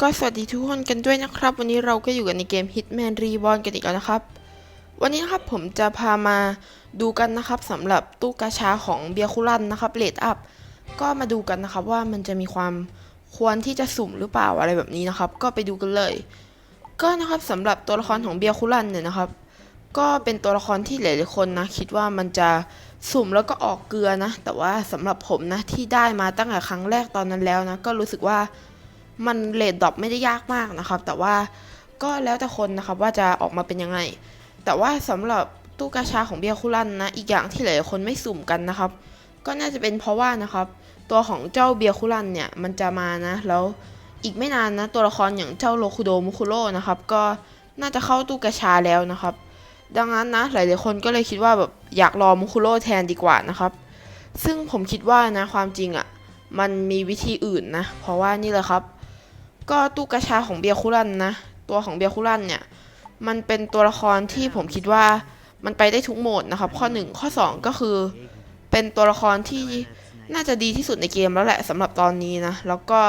ก็สวัสดีทุกคนกันด้วยนะครับ วันนี้เราก็อยู่กันในเกม Hitman Reborn กันอีกแล้วนะครับ วันนี้นะครับผมจะพามาดูกันนะครับสำหรับตู้กาชาของเบียคุรันนะครับเลดอัพก็มาดูกันนะครับว่ามันจะมีความควรที่จะสุ่มหรือเปล่าอะไรแบบนี้นะครับ ก็ไปดูกันเลย ก็นะครับสำหรับตัวละครของเบียคุรันเนี่ยนะครับ ก็เป็นตัวละครที่หลายๆคนนะคิดว่ามันจะ สุ่มแล้วก็ออกเกลือนะ แต่ว่าสำหรับผมนะที่ได้มาตั้งแต่ครั้งแรกตอนนั้นแล้วนะ ก็รู้สึกว่ามันเลดดรอปไม่ได้ยากมากนะครับ แต่ว่าก็แล้วแต่คนนะครับว่าจะออกมาเป็นยังไง แต่ว่าสำหรับตู้กาชาของเบียร์คุรันนะ อีกอย่างที่หลายคนไม่สุ่มกันนะครับ ก็น่าจะเป็นเพราะว่านะครับ ตัวของเจ้าเบียร์คุรันเนี่ยมันจะมานะ แล้วอีกไม่นานนะ ตัวละครอย่างเจ้าโลคุโดมุคุโร่นะครับ ก็น่าจะเข้าตู้กาชาแล้วนะครับ ดังนั้นนะหลายๆคนก็เลยคิดว่าแบบอยากรอมุคุโร่แทนดีกว่านะครับ ซึ่งผมคิดว่านะความจริงอะ่ะมันมีวิธีอื่นนะ เพราะว่านี่เลยครับ ก็ตู้กระชาของเบียคุรันนะ ตัวของเบียคุรันเนี่ย มันเป็นตัวละครที่ผมคิดว่ามันไปได้ทุกโหมดนะครับ ข้อ 1 ข้อ 2 ก็คือ เป็นตัวละครที่น่าจะดีที่สุดในเกมแล้วแหละสำหรับตอนนี้นะ แล้วก็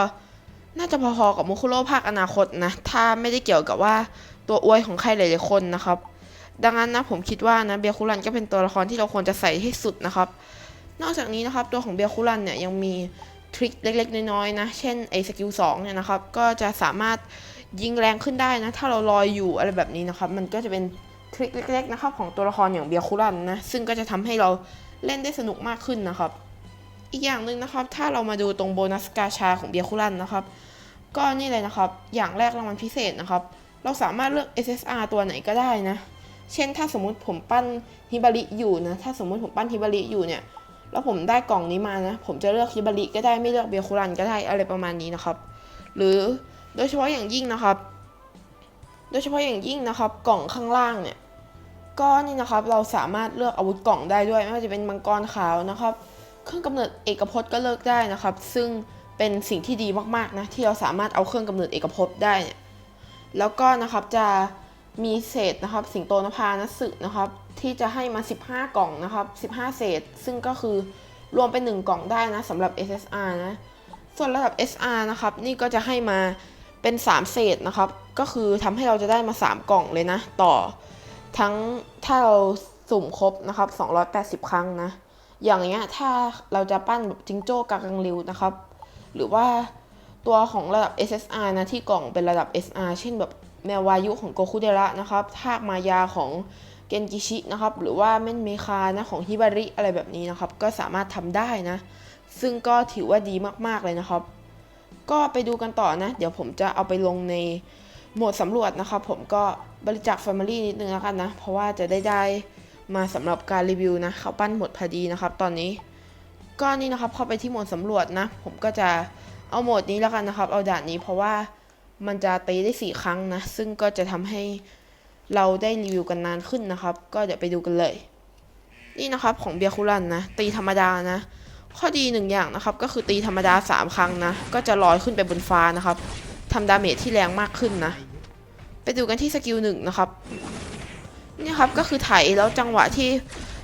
น่าจะพอๆกับมุคุโร่ภาคอนาคตนะ ถ้าไม่ได้เกี่ยวกับว่าตัวอวยของใครหลายๆคนนะครับ ดังนั้นนะผมคิดว่านะเบียคุรันก็เป็นตัวละครที่เราควรจะใส่ให้สุดนะครับ นอกจากนี้นะครับตัวของเบียคุรันเนี่ยยังมีทริคเล็กๆน้อยๆนะเช่นไอ้สกิล2เนี่ยนะครับก็จะสามารถยิงแรงขึ้นได้นะถ้าเราลอยอยู่อะไรแบบนี้นะครับมันก็จะเป็นทริคเล็กๆนะครับของตัวละครอย่างเบียคูรันนะซึ่งก็จะทำให้เราเล่นได้สนุกมากขึ้นนะครับ อีกอย่างหนึ่งนะครับถ้าเรามาดูตรงโบนัสกาชาของเบียคูรันนะครับก็นี่เลยนะครับอย่างแรกรางวัลพิเศษนะครับเราสามารถเลือก SSR ตัวไหนก็ได้นะ เช่นถ้าสมมุติผมปั้นฮิบาริอยู่นะถ้าสมมุติผมปั้นฮิบาริอยู่เนี่ยแล้วผมได้กล่องนี้มานะผมจะเลือกฮิบาริก็ได้ไม่เลือกเบียคุรันก็ได้อะไรประมาณนี้นะครับ หรือโดยเฉพาะอย่างยิ่งนะครับ โดยเฉพาะอย่างยิ่งนะครับ กล่องข้างล่างเนี่ยก็นี่นะครับเราสามารถเลือกอาวุธกล่องได้ด้วยไม่ว่าจะเป็นมังกรขาวนะครับ เครื่องกำเนิดเอกภพก็เลือกได้นะครับ ซึ่งเป็นสิ่งที่ดีมากๆนะที่เราสามารถเอาเครื่องกำเนิดเอกภพได้เนี่ยแล้วก็นะครับจะ มีเศษนะครับ สิงโตนภานัสึนะครับ ที่จะให้มา 15 กล่องนะครับ 15 เศษ ซึ่งก็คือรวมเป็น 1 กล่องได้นะสำหรับ SSR นะ ส่วนระดับ SR นะครับ นี่ก็จะให้มาเป็น 3 เศษนะครับ ก็คือทำให้เราจะได้มา 3 กล่องเลยนะ ต่อ ทั้งถ้าเราสุ่มครบนะครับ 280 ครั้งนะ อย่างเงี้ยถ้าเราจะปั้นแบบจิงโจ้กากังริวนะครับ หรือว่าตัวของระดับ SSR นะที่กล่องเป็นระดับ SR เช่นแบบ แมววายุของโกคุเดระนะครับทากมายาของเกนจิชินะครับ หรือว่าเม่นเมคานะของฮิบาริอะไรแบบนี้นะครับ ก็สามารถทำได้นะ ซึ่งก็ถือว่าดีมากๆเลยนะครับ ก็ไปดูกันต่อนะ เดี๋ยวผมจะเอาไปลงในโหมดสำรวจนะครับ ผมก็บริจาค Family นิดนึงแล้วกันนะ เพราะว่าจะได้ได้มาสำหรับการรีวิวนะเขาปั้นหมดพอดีนะครับ ตอนนี้ ก็นี่นะครับเข้าไปที่โหมดสำรวจนะ ผมก็จะเอาโหมดนี้แล้วกันนะครับ เอาด่านนี้เพราะว่า มันจะตีได้สี่ครั้งนะ ซึ่งก็จะทำให้เราได้รีวิวกันนานขึ้นนะครับ ก็เดี๋ยวไปดูกันเลย นี่นะครับของเบียร์คุรันนะ ตีธรรมดานะ ข้อดีหนึ่งอย่างนะครับ ก็คือตีธรรมดา 3 ครั้งนะ ก็จะลอยขึ้นไปบนฟ้านะครับทำดาเมจที่แรงมากขึ้นนะ ไปดูกันที่สกิลหนึ่งนะครับ นี่ครับก็คือไถแล้วจังหวะที่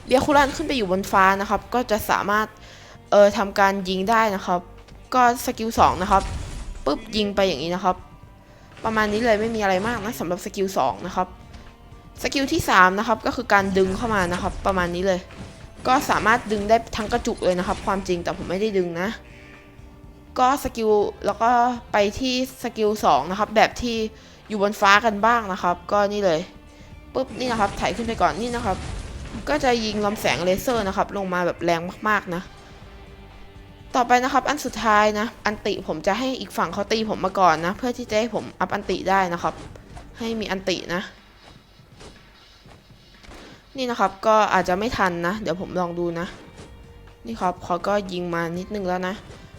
เบียร์คุรันขึ้นไปอยู่บนฟ้านะครับ ก็จะสามารถเอ่อทำการยิงได้นะครับ ก็สกิลสองนะครับปุ๊บยิงไปอย่างนี้นะครับ ประมาณนี้เลยไม่มีอะไรมากนะสำหรับสกิลสองนะครับสกิลที่3นะครับก็คือการดึงเข้ามานะครับ ประมาณนี้เลย ก็สามารถดึงได้ทั้งกระจุกเลยนะครับ ความจริงแต่ผมไม่ได้ดึงนะ ก็สกิลแล้วก็ไปที่สกิล2นะครับแบบที่อยู่บนฟ้ากันบ้างนะครับ ก็นี่เลยปุ๊บนี่นะครับไถขึ้นไปก่อนนี่นะครับ ก็จะยิงลำแสงเลเซอร์นะครับ ลงมาแบบแรงมากๆนะ ต่อไปนะครับ อันสุดท้ายนะ อันติผมจะให้อีกฝั่งเขาตีผมมาก่อนนะ เพื่อที่จะให้ผมอัพอันติได้นะครับ ให้มีอันตินะ นี่นะครับก็อาจจะไม่ทันนะ เดี๋ยวผมลองดูนะ นี่ครับเขาก็ยิงมานิดนึงแล้วนะ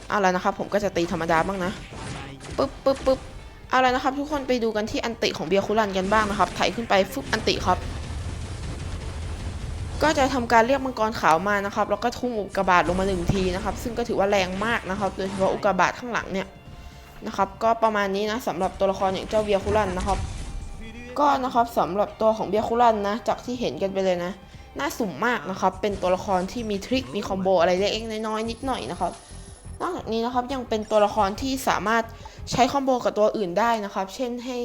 เอาละนะครับ ผมก็จะตีธรรมดาบ้างนะปึ๊บปึ๊บปึ๊บเอาละนะครับ ทุกคนไปดูกันที่อันติของเบียร์คุรันกันบ้างนะครับไถขึ้นไปฟึบอันติครับ ก็จะทำการเรียกมังกรขาวมานะครับ แล้วก็ทุ่งอุกกาบาตลงมาหนึ่งทีนะครับ ซึ่งก็ถือว่าแรงมากนะครับ โดยเฉพาะอุกกาบาตข้างหลังเนี่ยนะครับ ก็ประมาณนี้นะสำหรับตัวละครอย่างเจ้าเบียคุรันนะครับ ก็นะครับสำหรับตัวของเบียคุรันนะ จากที่เห็นกันไปเลยนะ น่าสุ่มมากนะครับ เป็นตัวละครที่มีทริค มีคอมโบอะไรเล็กๆน้อยๆนิดหน่อยนะครับ นอกจากนี้นะครับยังเป็นตัวละครที่สามารถใช้คอมโบกับตัวอื่นได้นะครับ เช่นให้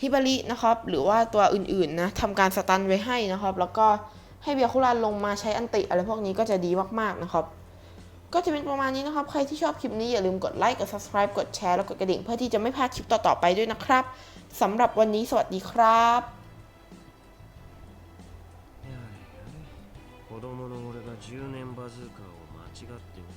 ฮิบารินะครับ หรือว่าตัวอื่นๆนะทำการสตันไว้ให้นะครับ แล้วก็ ให้เบียคุรันลงมาใช้อันติอะไรพวกนี้ก็จะดีมากๆนะครับ ก็จะเป็นประมาณนี้นะครับ ใครที่ชอบคลิปนี้อย่าลืมกดไลค์ กด subscribe กดแชร์ แล้วกดกระดิ่งเพื่อที่จะไม่พลาดคลิปต่อๆไปด้วยนะครับสำหรับวันนี้สวัสดีครับ やれやれ子供の俺が10年バズーカーを間違って撃った